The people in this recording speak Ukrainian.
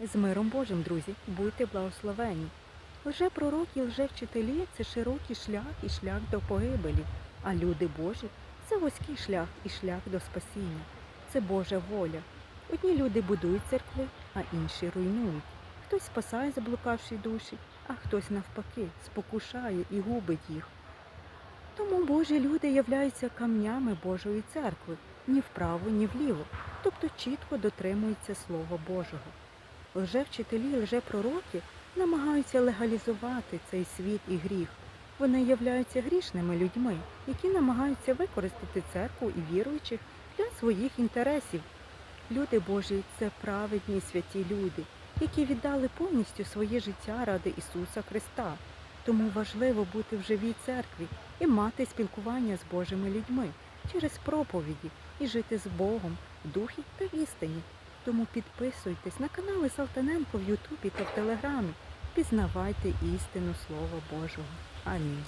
З миром Божим, друзі, будьте благословені. Лже-пророки і лже-вчителі – це широкий шлях і шлях до погибелі, а люди Божі це вузький шлях і шлях до спасіння. Це Божа воля. Одні люди будують церкви, а інші руйнують. Хтось спасає заблукавші душі, а хтось навпаки спокушає і губить їх. Тому Божі люди являються камнями Божої церкви ні вправо, ні вліво, тобто чітко дотримуються Слова Божого. Лжевчителі, лжепророки намагаються легалізувати цей світ і гріх. Вони являються грішними людьми, які намагаються використати церкву і віруючих для своїх інтересів. Люди Божі це праведні святі люди, які віддали повністю своє життя ради Ісуса Христа. Тому важливо бути в живій церкві і мати спілкування з Божими людьми через проповіді і жити з Богом в духі та істині. Тому підписуйтесь на канали Салтаненко в Ютубі та в Телеграмі. Пізнавайте істину Слова Божого. Амінь.